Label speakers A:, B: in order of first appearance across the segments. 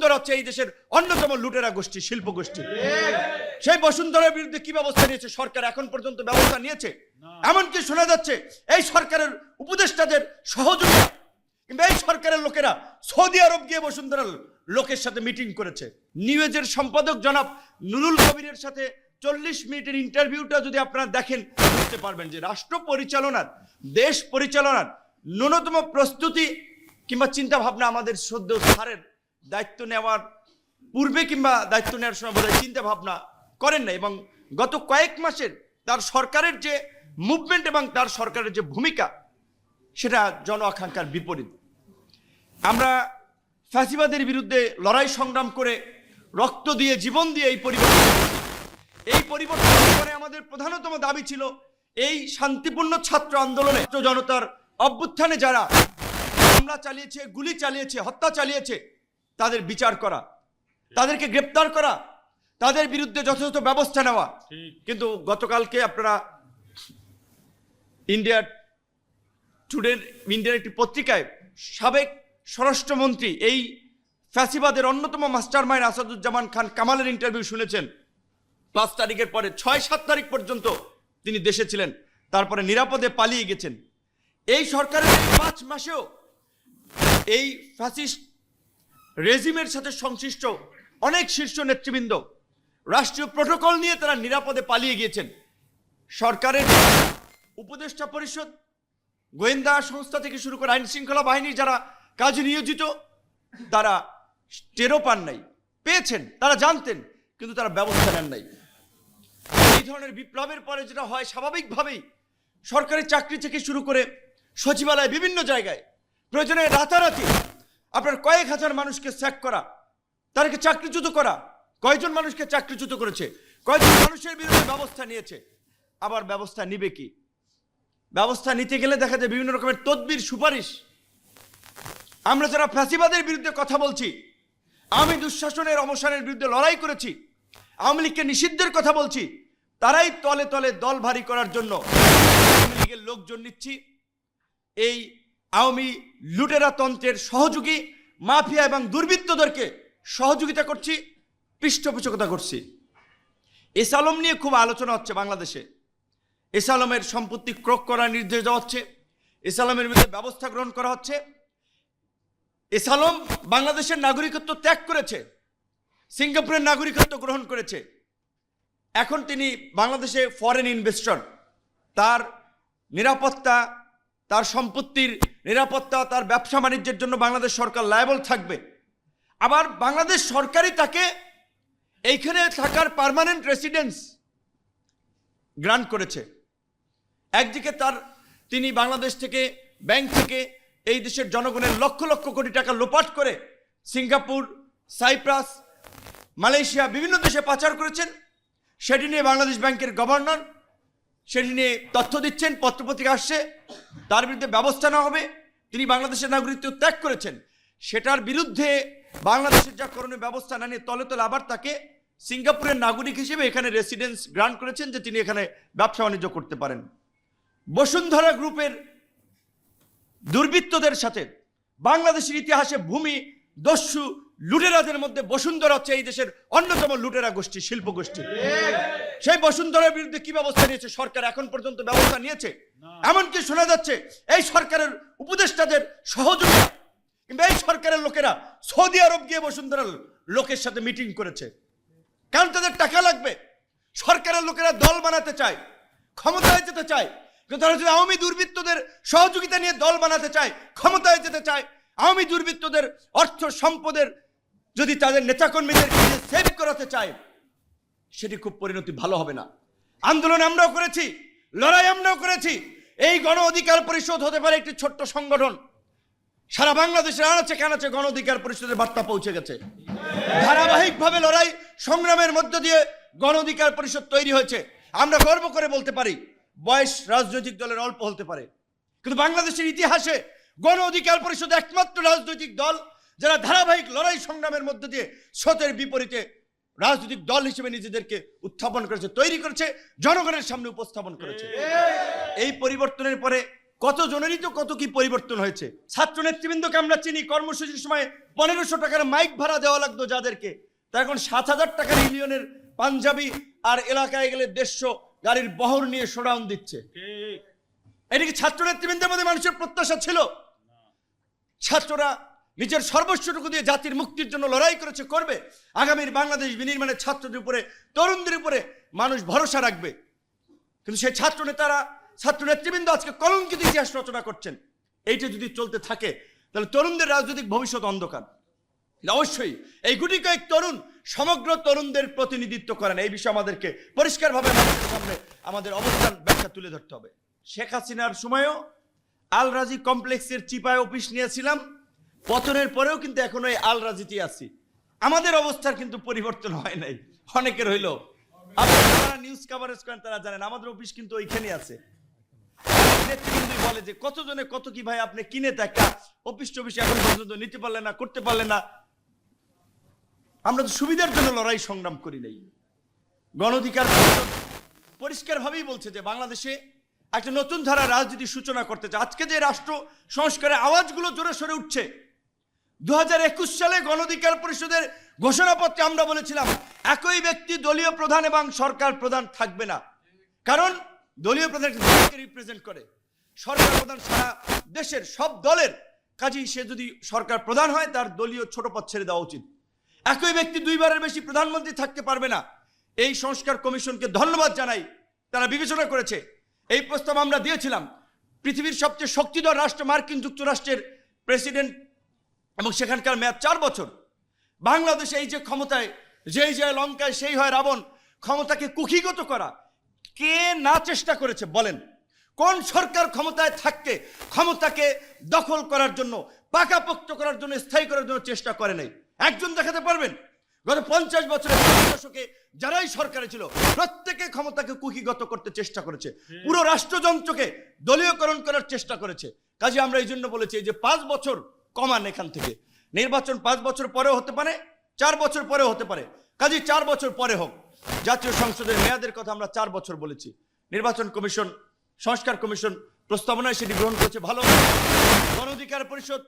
A: বসুন্ধরা হচ্ছে এই দেশের অন্যতম লুটেরা গোষ্ঠী, শিল্প গোষ্ঠী। সেই বসুন্ধরার বিরুদ্ধে কি ব্যবস্থা নিয়েছে? সরকার এখন পর্যন্ত ব্যবস্থা নিয়েছে? এমনকি শোনা যাচ্ছে, এই সরকারের উপদেষ্টাদের সহযোগিতা। কিংবা এই সরকারের লোকেরা সৌদি আরব গিয়ে বসুন্ধরার লোকের সাথে মিটিং করেছে। নিউজের সম্পাদক জনাব নুরুল কবিরের সাথে চল্লিশ মিনিটের ইন্টারভিউটা যদি আপনারা দেখেন, বুঝতে পারবেন যে রাষ্ট্র পরিচালনার, দেশ পরিচালনার ন্যূনতম প্রস্তুতি কিংবা চিন্তা ভাবনা আমাদের সদ্য সারের দায়িত্ব নেওয়ার পূর্বে কিংবা দায়িত্ব নেওয়ার সময় বোধহয় চিন্তা ভাবনা করেন না এবং গত কয়েক মাসের তার সরকারের যে মুভমেন্ট এবং তার সরকারের যে ভূমিকা, সেটা জন আকাঙ্ক্ষার বিপরীত আমরা ফ্যাসিবাদের বিরুদ্ধে লড়াই সংগ্রাম করে রক্ত দিয়ে, জীবন দিয়ে এই পরিবর্তন। এই পরিবর্তনের পরে আমাদের প্রধানতম দাবি ছিল এই শান্তিপূর্ণ ছাত্র আন্দোলনে জনতার অভ্যুত্থানে যারা হামলা চালিয়েছে, গুলি চালিয়েছে, হত্যা চালিয়েছে তাদের বিচার করা তাদেরকে গ্রেপ্তার করা তাদের বিরুদ্ধে যথাযথ ব্যবস্থা নেওয়া। কিন্তু গতকালকে আপনারা ইন্ডিয়ার টুডে ইন্ডিয়ার একটি পত্রিকায় সাবেক স্বরাষ্ট্রমন্ত্রী এই ফ্যাসিবাদের অন্যতম মাস্টার মাইন্ড আসাদুজ্জামান খান কামালের ইন্টারভিউ শুনেছেন। পাঁচ তারিখের পরে ছয় সাত তারিখ পর্যন্ত তিনি দেশে ছিলেন তারপরে নিরাপদে পালিয়ে গেছেন। এই সরকারের পাঁচ মাসেও এই ফ্যাসিস্ট রেজিমের সাথে সংশ্লিষ্ট অনেক শীর্ষ নেতৃবৃন্দ রাষ্ট্রীয় প্রোটোকল নিয়ে তারা নিরাপদে পালিয়ে গিয়েছেন। সরকারের উপদেষ্টা পরিষদ, গোয়েন্দা সংস্থা থেকে শুরু করে আইন শৃঙ্খলা বাহিনীর যারা কাজে নিয়োজিত, তারা টেরও পান নাই। পেয়েছেন, তারা জানতেন, কিন্তু তারা ব্যবস্থা নেন নাই। এই ধরনের বিপ্লবের পরে যেটা হয়, স্বাভাবিকভাবেই সরকারি চাকরি থেকে শুরু করে সচিবালয় বিভিন্ন জায়গায় প্রয়োজনে রাতারাতি আপনার কয়েক হাজার মানুষকে স্যাক করা, তাদেরকে চাকরিচ্যুত করা। কয়জন মানুষকে চাকরিচ্যুত করেছে? কয়জন মানুষের বিরুদ্ধে ব্যবস্থা নিয়েছে? আবার ব্যবস্থা নিবে কি? ব্যবস্থা নিতে গেলে দেখা যায় বিভিন্ন রকমের তদবির সুপারিশ। আমরা যারা ফ্যাসিবাদের বিরুদ্ধে কথা বলছি, আমি দুঃশাসনের অবসানের বিরুদ্ধে লড়াই করেছি, আওয়ামী লীগকে নিষিদ্ধের কথা বলছি, তারাই তলে তলে দল ভারী করার জন্য আওয়ামী লীগের লোকজন নিচ্ছি। এই আওয়ামী লুটেরা তন্ত্রের সহযোগী, মাফিয়া এবং দুর্বৃত্তদেরকে সহযোগিতা করছি, পৃষ্ঠপোষকতা করছি। এস আলম নিয়ে খুব আলোচনা হচ্ছে বাংলাদেশে। এস আলমের সম্পত্তি ক্রোক করার নির্দেশ দেওয়া হচ্ছে। এস আলমের বিরুদ্ধে ব্যবস্থা গ্রহণ করা হচ্ছে। এস আলম বাংলাদেশের নাগরিকত্ব ত্যাগ করেছে। সিঙ্গাপুরের নাগরিকত্ব গ্রহণ করেছে। এখন তিনি বাংলাদেশে ফরেন ইনভেস্টর তার নিরাপত্তা, তার সম্পত্তির নিরাপত্তা, তার ব্যবসা বাণিজ্যের জন্য বাংলাদেশ সরকার লায়াবল থাকবে। আবার বাংলাদেশ সরকারই তাকে এইখানে থাকার পার্মানেন্ট রেসিডেন্স গ্রান্ট করেছে। একদিকে তার, তিনি বাংলাদেশ থেকে ব্যাংক থেকে এই দেশের জনগণের লক্ষ লক্ষ কোটি টাকা লোপাট করে সিঙ্গাপুর, সাইপ্রাস, মালয়েশিয়া বিভিন্ন দেশে পাচার করেছেন। সেটি নিয়ে বাংলাদেশ ব্যাংকের গভর্নর সেটি নিয়ে তথ্য দিচ্ছেন, পত্রপত্রিকা আসছে, তার বিরুদ্ধে ব্যবস্থা নেওয়া হবে। তিনি বাংলাদেশের নাগরিকত্ব ত্যাগ করেছেন। সেটার বিরুদ্ধে বাংলাদেশের যা করণীয় ব্যবস্থা না নিয়ে তলে তলে আবার তাকে সিঙ্গাপুরের নাগরিক হিসেবে এখানে রেসিডেন্স গ্রান্ট করেছেন যে তিনি এখানে ব্যবসা বাণিজ্য করতে পারেন। বসুন্ধরা গ্রুপের দুর্বৃত্তদের সাথে বাংলাদেশের ইতিহাসে ভূমি দস্যু লুটেরাদের মধ্যে বসুন্ধরা হচ্ছে এই দেশের অন্যতম লুটেরা গোষ্ঠী শিল্প গোষ্ঠী সেই বসুন্ধরার বিরুদ্ধে কি ব্যবস্থা নিয়েছে? সরকার এখন পর্যন্ত ব্যবস্থা নিয়েছে? এমনকি শোনা যাচ্ছে, এই সরকারের উপদেষ্টাদের সহযোগিতা। কিংবা এই সরকারের লোকেরা সৌদি আরব গিয়ে বসুন্ধরার লোকের সাথে মিটিং করেছে। কারণ তাদের টাকা লাগবে। সরকারের লোকেরা দল বানাতে চায়, ক্ষমতায় যেতে চায়। কিন্তু তারা যদি আওয়ামী দুর্বৃত্তদের সহযোগিতা নিয়ে দল বানাতে চায়, ক্ষমতায় যেতে চায়, আওয়ামী দুর্বৃত্তদের অর্থ সম্পদের যদি তাদের নেতাকর্মীদের সেভ করাতে চায় সেটি খুব পরিণতি ভালো হবে না। আন্দোলন আমরাও করেছি, লড়াই আমরাও করেছি। এই গণ অধিকার পরিষদ হতে পারে একটি ছোট্ট সংগঠন। সারা বাংলাদেশের আনাচে কানাচে গণ অধিকার পরিষদের বার্তা পৌঁছে গেছে। ধারাবাহিকভাবে লড়াই সংগ্রামের মধ্য দিয়ে গণ অধিকার পরিষদ তৈরি হয়েছে। আমরা গর্ব করে বলতে পারি, বয়স রাজনৈতিক দলের অল্প হতে পারে। কিন্তু বাংলাদেশের ইতিহাসে গণ অধিকার পরিষদ একমাত্র রাজনৈতিক দল যারা ধারাবাহিক লড়াই সংগ্রামের মধ্য দিয়ে স্রোতের বিপরীতে রাজনৈতিক দল হিসেবে নিজেদেরকে উত্থাপন করেছে তৈরি করেছে জনগণের সামনে উপস্থাপন করেছে। এই পরিবর্তনের পরে কত জনেরই তো কত কি পরিবর্তন হয়েছে? ছাত্র নেতৃবৃন্দকে আমরা চিনি কর্মসূচির সময় পনেরোশো টাকার মাইক ভাড়া দেওয়া লাগতো যাদেরকে। তা এখন সাত হাজার টাকার ইউনিয়নের পাঞ্জাবি আর এলাকায় গেলে দেড়শো গাড়ির বহর নিয়ে শোডাউন দিচ্ছে। এটা কি ছাত্র নেতৃবৃন্দের মধ্যে মানুষের প্রত্যাশা ছিল? ছাত্ররা নিজের সর্বস্বটুকু দিয়ে জাতির মুক্তির জন্য লড়াই করেছে, করবে। আগামীর বাংলাদেশ বিনির্মাণের ছাত্রদের উপরে, তরুণদের উপরে মানুষ ভরসা রাখবে। কিন্তু সেই ছাত্র নেতারা, ছাত্র নেতৃবৃন্দ আজকে কলঙ্কিত ইতিহাস রচনা করছেন। এইটা যদি চলতে থাকে, তাহলে তরুণদের রাজনৈতিক ভবিষ্যৎ অন্ধকার। অবশ্যই এই গুটি কয়েক তরুণ সমগ্র তরুণদের প্রতিনিধিত্ব করেন। এই বিষয়ে আমাদেরকে পরিষ্কারভাবে মানুষের সামনে আমাদের অবস্থান ব্যাখ্যা তুলে ধরতে হবে। শেখ হাসিনার সময়ও আল রাজি কমপ্লেক্সের চিপায় অফিস নিয়েছিলাম। পতনের পরেও কিন্তু এখনও এই আল রাজিতে আছি। আমাদের অবস্থার কিন্তু পরিবর্তন হয় নাই। অনেকের হইল আপনারা যারা নিউজ কাভারেজ করেন তারা জানেন, আমাদের অফিস কিন্তু ওইখানে আছে। নেতৃবৃন্দই বলে যে, কতজনে কত কি ভাই আপনি কিনে দেখা অফিস টফিস এখন পর্যন্ত নিতে পারলেন না, করতে পারলেন না। আমরা তো সুবিধার জন্য লড়াই সংগ্রাম করি নাই। গণ অধিকার পরিষদ পরিষ্কারভাবেই বলছে যে, বাংলাদেশে একটা নতুন ধারা রাজনীতির সূচনা করতে চায়। আজকে যে রাষ্ট্র সংস্কারের আওয়াজগুলো জোরে সরে উঠছে দু হাজার একুশ সালে গণ অধিকার পরিষদের ঘোষণাপত্রে আমরা বলেছিলাম, একই ব্যক্তি দলীয় প্রধান এবং সরকার প্রধান থাকবে না। কারণ দলীয় প্রধান রিপ্রেজেন্ট করে। সরকার প্রধান সারা দেশের সব দলের কাজেই সে যদি সরকার প্রধান হয়, তার দলীয় ছোট পদ ছেড়ে দেওয়া উচিত। একই ব্যক্তি দুইবারের বেশি প্রধানমন্ত্রী থাকতে পারবে না। এই সংস্কার কমিশনকে ধন্যবাদ জানাই। তারা বিবেচনা করেছে। এই প্রস্তাব আমরা দিয়েছিলাম। পৃথিবীর সবচেয়ে শক্তিধর রাষ্ট্র মার্কিন যুক্তরাষ্ট্রের প্রেসিডেন্ট এবং সেখানকার মেয়াদ চার বছর। বাংলাদেশে এই যে ক্ষমতায় যেই যায় লঙ্কায় সেই হয় রাবণ ক্ষমতাকে কুক্ষিগত করা কে না চেষ্টা করেছে বলেন। কোন সরকার ক্ষমতায় থাকতে ক্ষমতাকে দখল করার জন্য পাকাপোক্ত করার জন্য স্থায়ী করার জন্য চেষ্টা করে নাই? একজন দেখাতে পারবেন? গত পঞ্চাশ বছরের দশকে যারাই সরকারে ছিল প্রত্যেকে ক্ষমতাকে কুকিগত করতে চেষ্টা করেছে। পুরো রাষ্ট্রযন্ত্রকে দলীয়করণ করার চেষ্টা করেছে। কাজে আমরা এই জন্য বলেছি যে পাঁচ বছর কমান এখান থেকে। নির্বাচন পাঁচ বছর পরেও হতে পারে, চার বছর পরেও হতে পারে। কাজে চার বছর পরে হোক, জাতীয় সংসদের মেয়াদের কথা আমরা চার বছর বলেছি। নির্বাচন কমিশন, সংস্কার কমিশন প্রস্তাবনায় সেটি গ্রহণ করেছে ভালো। গণ অধিকার পরিষদ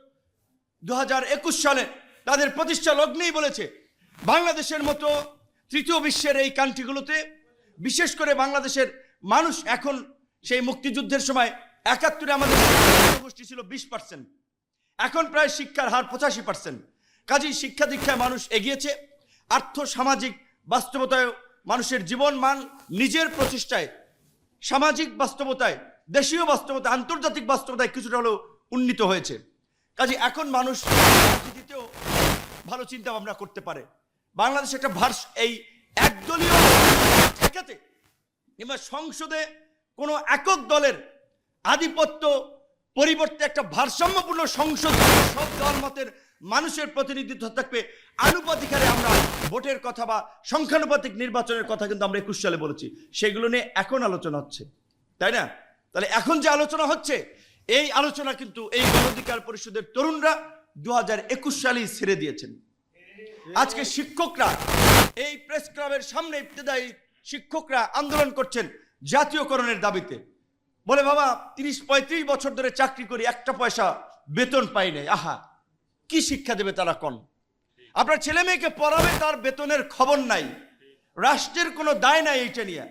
A: দু হাজার একুশ সালে তাদের প্রতিষ্ঠা লগ্নেই বলেছে, বাংলাদেশের মতো তৃতীয় বিশ্বের এই কান্ট্রিগুলোতে, বিশেষ করে বাংলাদেশের মানুষ এখন সেই মুক্তিযুদ্ধের সময় একাত্তরে আমাদের গোষ্ঠী ছিল বিশ পার্সেন্ট এখন প্রায় শিক্ষার হার পঁচাশি পার্সেন্ট কাজেই শিক্ষা দীক্ষায় মানুষ এগিয়েছে। আর্থ সামাজিক বাস্তবতায় মানুষের জীবন মান নিজের প্রচেষ্টায়, সামাজিক বাস্তবতায়, দেশীয় বাস্তবতায়, আন্তর্জাতিক বাস্তবতায় কিছুটা হলেও উন্নীত হয়েছে। কাজে এখন মানুষ রাজনীতিতেও ভালো চিন্তা ভাবনা করতে পারে। বাংলাদেশ একটা ভার্স, এই একদলীয় কিংবা সংসদে কোনো একক দলের আধিপত্য পরিবর্তে একটা ভারসাম্যপূর্ণ সংসদ, সব দল মতের মানুষের প্রতিনিধিত্ব থাকবে। আনুপাতিকারে আমরা ভোটের কথা বা সংখ্যানুপাতিক নির্বাচনের কথা কিন্তু আমরা একুশ সালে বলেছি। সেগুলো নিয়ে এখন আলোচনা হচ্ছে। তাই না? তাহলে এখন যে আলোচনা হচ্ছে, এই আলোচনা কিন্তু এই গণঅধিকার পরিষদের তরুণরা দু হাজার একুশ সালেই ছেড়ে দিয়েছেন। আজকে শিক্ষকরা, এই প্রেস ক্লাবের সামনে ইবতেদায়ী শিক্ষকরা আন্দোলন করছেন জাতীয়করণের দাবিতে। বলে, বাবা, তিরিশ, পঁয়ত্রিশ বছর ধরে চাকরি করি, একটা পয়সা বেতন পাই নাই। আহা, কি শিক্ষা দেবে তারা কন? আপনার ছেলে মেয়েকে পড়াবে, তার বেতনের খবর নাই। রাষ্ট্রের কোনো দায় নাই এইটা নিয়ে।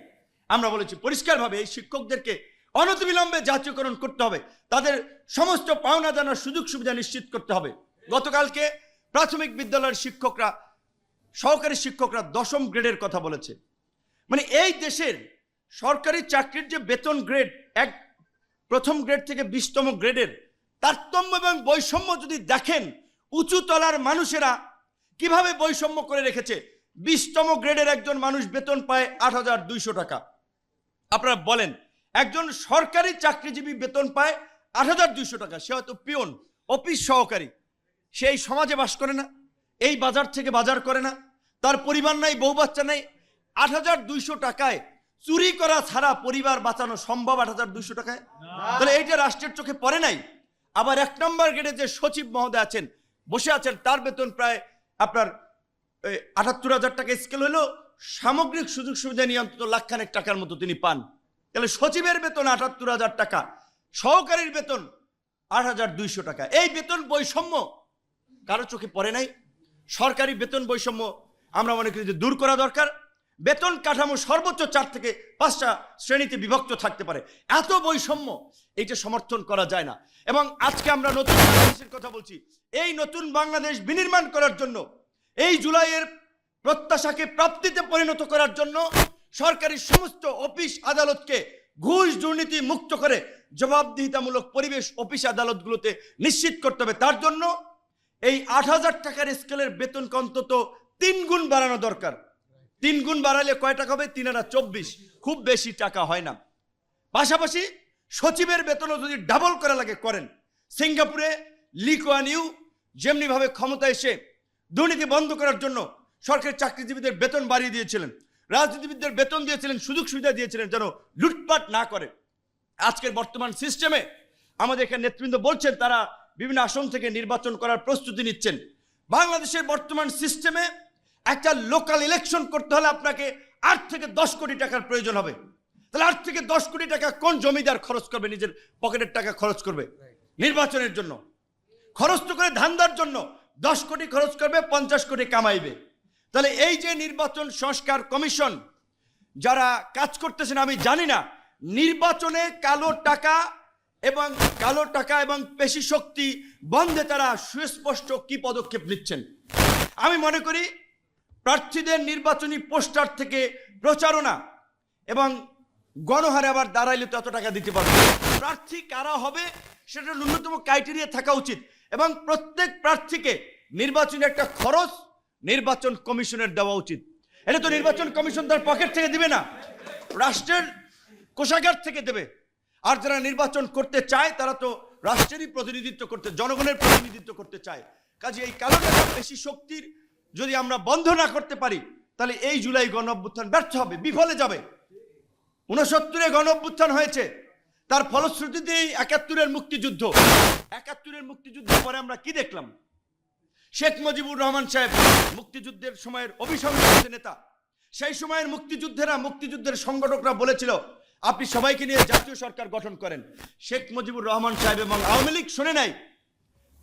A: আমরা বলেছি, পরিষ্কারভাবে এই শিক্ষকদেরকে অনতিবিলম্বে জাতীয়করণ করতে হবে। তাদের সমস্ত পাওনা জানার সুযোগ সুবিধা নিশ্চিত করতে হবে। গতকালকে প্রাথমিক বিদ্যালয়ের শিক্ষকরা, সহকারী শিক্ষকরা দশম গ্রেডের কথা বলেছে। মানে এই দেশের সরকারি চাকরির যে বেতন গ্রেড এক প্রথম গ্রেড থেকে বিশতম গ্রেডের তারতম্য এবং বৈষম্য যদি দেখেন, উঁচু তলার মানুষেরা কীভাবে বৈষম্য করে রেখেছে? বিশতম গ্রেডের একজন মানুষ বেতন পায় আট হাজার দুইশো টাকা। আপনারা বলেন, একজন সরকারি চাকরিজীবী বেতন পায় আট হাজার দুইশো টাকা, সে হয়তো পিয়ন অফিস সহকারী। সে এই সমাজে বাস করে না, এই বাজার থেকে বাজার করে না, তার পরিবার নাই, বউ বাচ্চা নাই, আট হাজার দুইশো টাকায় চুরি করা ছাড়া পরিবার বাঁচানো সম্ভব আট হাজার দুইশো টাকায়? তাহলে এইটা রাষ্ট্রের চোখে পড়ে নাই? আবার এক নম্বর গেটে যে সচিব মহোদয় আছেন, বসে আছেন, তার বেতন প্রায় আপনার আটাত্তর হাজার টাকা স্কেল হলো। সামগ্রিক সুযোগ সুবিধা নিয়ে অন্তত লাখখানেক টাকার মতো তিনি পান। তাহলে সচিবের বেতন আটাত্তর হাজার টাকা, সহকারীর বেতন আট হাজার দুইশো টাকা। এই বেতন বৈষম্য কারও চোখে পড়ে নাই? সরকারি বেতন বৈষম্য আমরা মনে করি যে দূর করা দরকার। বেতন কাঠামো সর্বোচ্চ চার থেকে পাঁচটা শ্রেণীতে বিভক্ত থাকতে পারে। এত বৈষম্য এইটা সমর্থন করা যায় না। এবং আজকে আমরা নতুন বাংলাদেশের কথা বলছি। এই নতুন বাংলাদেশ বিনির্মাণ করার জন্য, এই জুলাইয়ের প্রত্যাশাকে প্রাপ্তিতে পরিণত করার জন্য সরকারি সমস্ত অফিস আদালতকে ঘুষ দুর্নীতি মুক্ত করে জবাবদিহিতামূলক পরিবেশ অফিস আদালতগুলোতে নিশ্চিত করতে হবে। তার জন্য এই আট হাজার টাকার স্কেলের বেতনকে অন্তত তিন গুণ বাড়ানো দরকার। তিন গুণ বাড়ালে কয় টাকা হবে? তিন হাজার চব্বিশ। খুব বেশি টাকা হয় না। পাশাপাশি সচিবের বেতনও যদি ডাবল করা লাগে, করেন। সিঙ্গাপুরে লিকোয়ান ইউ যেমনিভাবে ক্ষমতা এসে দুর্নীতি বন্ধ করার জন্য সরকারি চাকরিজীবীদের বেতন বাড়িয়ে দিয়েছিলেন, রাজনীতিবিদদের বেতন দিয়েছিলেন, সুযোগ সুবিধা দিয়েছিলেন যেন লুটপাট না করে। আজকের বর্তমান সিস্টেমে আমাদের এখানে নেতৃবৃন্দ বলছেন, তারা বিভিন্ন আসন থেকে নির্বাচন করার প্রস্তুতি নিচ্ছেন। বাংলাদেশের বর্তমান সিস্টেমে একটা লোকাল ইলেকশন করতে হলে আপনাকে আট থেকে দশ কোটি টাকার প্রয়োজন হবে। তাহলে আট থেকে দশ কোটি টাকা কোন জমিদার খরচ করবে? নিজের পকেটের টাকা খরচ করবে নির্বাচনের জন্য। খরচ তো করে ধান্দার জন্য। দশ কোটি খরচ করবে, পঞ্চাশ কোটি কামাইবে। তাহলে এই যে নির্বাচন সংস্কার কমিশন, যারা কাজ করতেছেন, আমি জানি না, নির্বাচনে কালো টাকা এবং কালো টাকা এবং পেশি শক্তি বন্ধে তারা সুস্পষ্ট কি পদক্ষেপ নিচ্ছেন? আমি মনে করি প্রার্থীদের নির্বাচনী পোস্টার থেকে প্রচারণা এবং গণহারে আবার দাঁড়াইলে তো এত টাকা দিতে পারবে। প্রার্থী কারা হবে সেটা ন্যূনতম ক্রাইটেরিয়া থাকা উচিত এবং প্রত্যেক প্রার্থীকে নির্বাচনী একটা খরচ নির্বাচন কমিশনের দেওয়া উচিত। এটা তো নির্বাচন কমিশন তার পকেট থেকে দিবে না, রাষ্ট্রের কোষাগার থেকে দেবে। আর যারা নির্বাচন করতে চায়, তারা তো রাষ্ট্রেরই প্রতিনিধিত্ব করতে, জনগণের প্রতিনিধিত্ব করতে চায়। কাজে এই টাকা বেশি শক্তির যদি আমরা বন্ধ না করতে পারি, তাহলে এই জুলাই গণ অভ্যুত্থান ব্যর্থ হবে, বিফলে যাবে। উনসত্তরে গণ অভ্যুত্থান হয়েছে, তার ফলশ্রুতিতে একাত্তরের মুক্তিযুদ্ধ। একাত্তরের মুক্তিযুদ্ধের পরে আমরা কি দেখলাম? শেখ মুজিবুর রহমান সাহেব মুক্তিযুদ্ধের সময়ের অভিসংবাদিত নেতা। সেই সময়ের মুক্তিযুদ্ধেরা মুক্তিযুদ্ধের সংগঠকরা বলেছিল, আপনি সবাইকে নিয়ে জাতীয় সরকার গঠন করেন। শেখ মুজিবুর রহমান সাহেব এবং আওয়ামী লীগ শুনে নাই।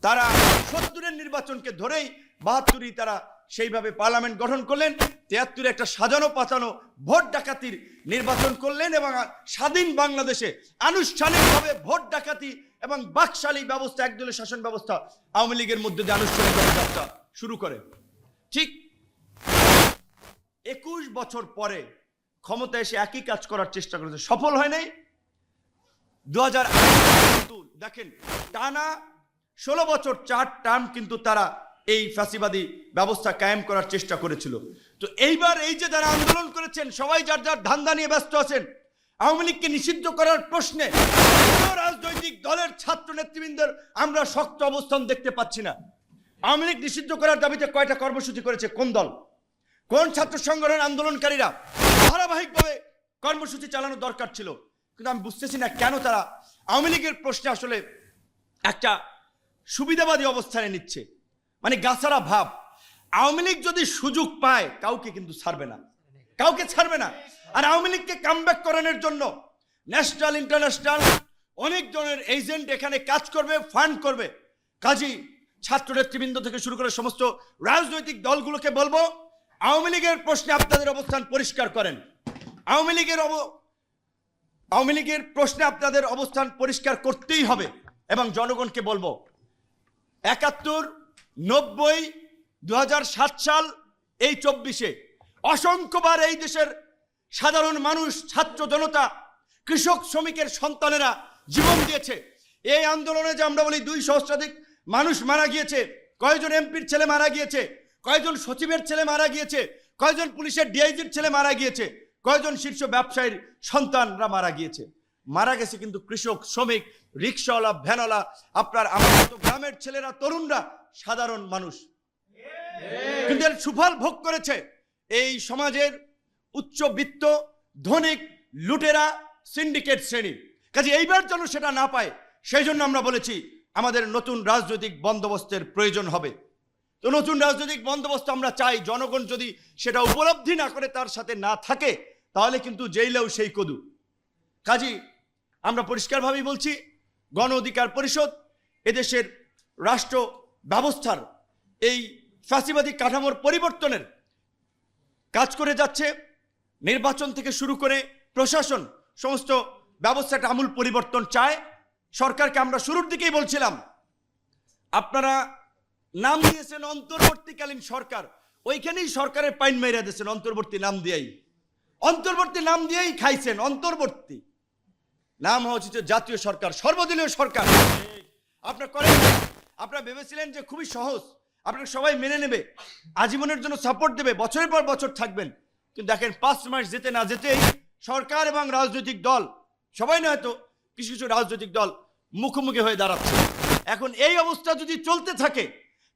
A: তারা সত্তরের নির্বাচনকে ধরেই বাহাত্তরই তারা সেইভাবে পার্লামেন্ট গঠন করলেন, তিয়াত্তরে একটা সাজানো পাতানো ভোট ডাকাতির নির্বাচন করলেন এবং স্বাধীন বাংলাদেশে আনুষ্ঠানিকভাবে ভোট ডাকাতি এবং বাকশালী ব্যবস্থা একদলের শাসন ব্যবস্থা আওয়ামী লীগের মধ্যে দিয়ে আনুষ্ঠানিক শুরু করে। ঠিক একুশ বছর পরে ক্ষমতা এসে একই কাজ করার চেষ্টা করেছে। সফল হয় নাই। দু হাজার দেখেন, টানা ষোলো বছর চার টার্ম কিন্তু তারা এই ফাঁসিবাদী ব্যবস্থা কায়েম করার চেষ্টা করেছিল। তো এইবার এই যে যারা আন্দোলন করেছেন, সবাই যার যার ধান্দা নিয়ে ব্যস্ত আছেন, আওয়ামী লীগকে নিষিদ্ধ করার প্রশ্নে রাজনৈতিক দলের ছাত্র নেতৃবৃন্দের আমরা শক্ত অবস্থান দেখতে পাচ্ছি না। আওয়ামী লীগ নিষিদ্ধ করার দাবিতে কয়টা কর্মসূচি করেছে কোন দল? কোন ছাত্র সংগঠনের আন্দোলনকারীরা ধারাবাহিকভাবে কর্মসূচি চালানো দরকার ছিল? কিন্তু আমি বুঝতেছি না কেন তারা আওয়ামী লীগের প্রশ্নে আসলে একটা সুবিধাবাদী অবস্থানে নিচ্ছে। মানে গাছারা ভাব। আওয়ামী লীগ যদি সুযোগ পায়, কাউকে কিন্তু ছাড়বে না। কাউকে ছাড়বে না। আর আওয়ামী লীগকে কামব্যাক করানোর জন্য ন্যাশনাল ইন্টারন্যাশনাল অনেক ধরনের এজেন্ট এখানে কাজ করবে ফান্ড করবে। কাজী, ছাত্র নেতৃবৃন্দ থেকে শুরু করে সমস্ত রাজনৈতিক দলগুলোকে বলব, আওয়ামী লীগের প্রশ্নে আপনাদের অবস্থান পরিষ্কার করেন। আওয়ামী লীগের অব আওয়ামী লীগের প্রশ্নে আপনাদের অবস্থান পরিষ্কার করতেই হবে এবং জনগণকে বলব, একাত্তর নব্বই দু সাল, এই চব্বিশে। অসংখ্যবার এই দেশের সাধারণ মানুষ, ছাত্র জনতা, কৃষক, শ্রমিকের সন্তানেরা জীবন দিয়েছে। এই আন্দোলনে যে আমরা বলি দুই সহস্রাধিক মানুষ মারা গিয়েছে, কয়জন এমপির ছেলে মারা গিয়েছে, কয়জন সচিবের ছেলে মারা গিয়েছে, কয়জন পুলিশের ডিআইজির ছেলে মারা গিয়েছে, কয়জন শীর্ষ ব্যবসায়ীর সন্তানরা মারা গিয়েছে। মারা গেছে কিন্তু কৃষক, শ্রমিক, রিক্সাওয়ালা, ভ্যানওয়ালা, আপনার আমার গ্রামের ছেলেরা, তরুণরা সাধারণ মানুষ। কিন্তু এর সুফল ভোগ করেছে এই সমাজের উচ্চবিত্ত ধনিক লুটেরা সিন্ডিকেট শ্রেণি। কাজে এইবার যেন সেটা না পায় সেই জন্য আমরা বলেছি আমাদের নতুন রাজনৈতিক বন্দোবস্তের প্রয়োজন হবে। তো নতুন রাজনৈতিক বন্দোবস্ত আমরা চাই জনগণ যদি সেটা উপলব্ধি না করে তার সাথে না থাকে তাহলে কিন্তু জেইলেও সেই কদু। কাজী আমরা পরিষ্কারভাবেই বলছি গণ অধিকার পরিষদ এদেশের রাষ্ট্র ব্যবস্থার এই ফ্যাসিবাদী কাঠামোর পরিবর্তনের কাজ করে যাচ্ছে। নির্বাচন থেকে শুরু করে প্রশাসন সমস্ত ব্যবস্থাটা আমূল পরিবর্তন চায়। সরকারকে আমরা শুরুর দিকেই বলছিলাম, আপনারা নাম দিয়েছেন অন্তর্বর্তীকালীন সরকার। ওইখানেই সরকারের পাইন মেরে দিয়েছেন অন্তর্বর্তী নাম দিয়েই। অন্তর্বর্তী নাম দিয়েই খাইছেন, অন্তর্বর্তী। নাম হচ্ছে জাতীয় সরকার, সর্বদলীয় সরকার। আপনার করেন। আপনারা ভেবেছিলেন যে খুবই সহজ। আপনাকে সবাই মেনে নেবে, আজীবনের জন্য সাপোর্ট দেবে, বছরের পর বছর থাকবেন। কিন্তু দেখেন পাঁচ মাস যেতে না যেতেই সরকার এবং রাজনৈতিক দল, সবাই না হয়তো কিছু কিছু রাজনৈতিক দল মুখোমুখি হয়ে দাঁড়াচ্ছে। এখন এই অবস্থা যদি চলতে থাকে,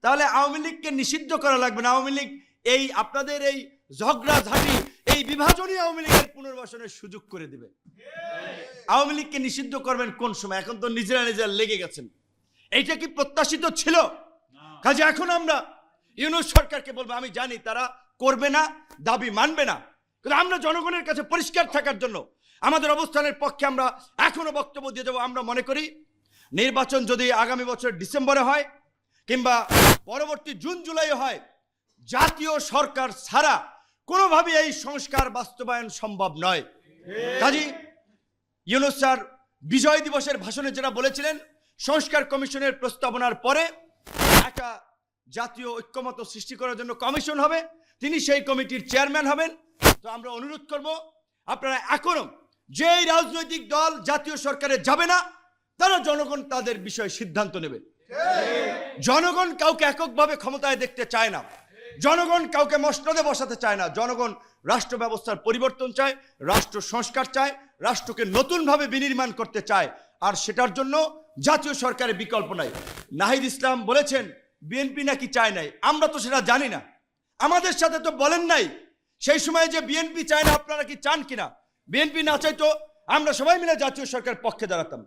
A: তাহলে আওয়ামী লীগকে নিষিদ্ধ করা লাগবে না। আওয়ামী লীগ এই আপনাদের এই ঝগড়া ঝাঁটি এই বিভাজনই আওয়ামী লীগের পুনর্বাসনের সুযোগ করে দেবে। আওয়ামী লীগকে নিষিদ্ধ করবেন কোন সময়? এখন তো নিজেরা নিজেরা লেগে গেছেন। এইটা কি প্রত্যাশিত ছিল? কাজে এখন আমরা ইউনুস সরকারকে বলব আমি জানি তারা করবে না দাবি মানবে না। কিন্তু আমরা জনগণের কাছে পরিষ্কার থাকার জন্য আমাদের অবস্থানের পক্ষে আমরা এখনও বক্তব্য দিয়ে দেবো। আমরা মনে করি নির্বাচন যদি আগামী বছর ডিসেম্বরে হয় কিংবা পরবর্তী জুন জুলাই হয় জাতীয় সরকার ছাড়া কোনোভাবে এই সংস্কার বাস্তবায়ন সম্ভব নয়। কাজী ইউনুস স্যার বিজয় দিবসের ভাষণে যেটা বলেছিলেন সংস্কার কমিশনের প্রস্তাবনার পরে একটা জাতীয় ঐক্যমত সৃষ্টি করার জন্য কমিশন হবে। তিনি সেই কমিটির চেয়ারম্যান হবেন। তো আমরা অনুরোধ করব, আপনারা এখনও যেই রাজনৈতিক দল জাতীয় সরকারে যাবে না, তারা জনগণ তাদের বিষয়ে সিদ্ধান্ত নেবে। জনগণ কাউকে এককভাবে ক্ষমতায় দেখতে চায় না। জনগণ কাউকে মসনদে বসাতে চায় না। জনগণ রাষ্ট্র ব্যবস্থার পরিবর্তন চায়, রাষ্ট্র সংস্কার চায়, রাষ্ট্রকে নতুনভাবে বিনির্মাণ করতে চায়। আর সেটার জন্য জাতীয় সরকারের বিকল্প নাই। নাহিদ ইসলাম বলেছেন, বিএনপি নাকি চায় নাই। আমরা তো সেটা জানি না। আমাদের সাথে তো বলেন নাই, সেই সময় যে বিএনপি চায় না, আপনারা কি চান কিনা? বিএনপি না চাইতো আমরা সবাই মিলে জাতীয় সরকার পক্ষে দাঁড়াতাম।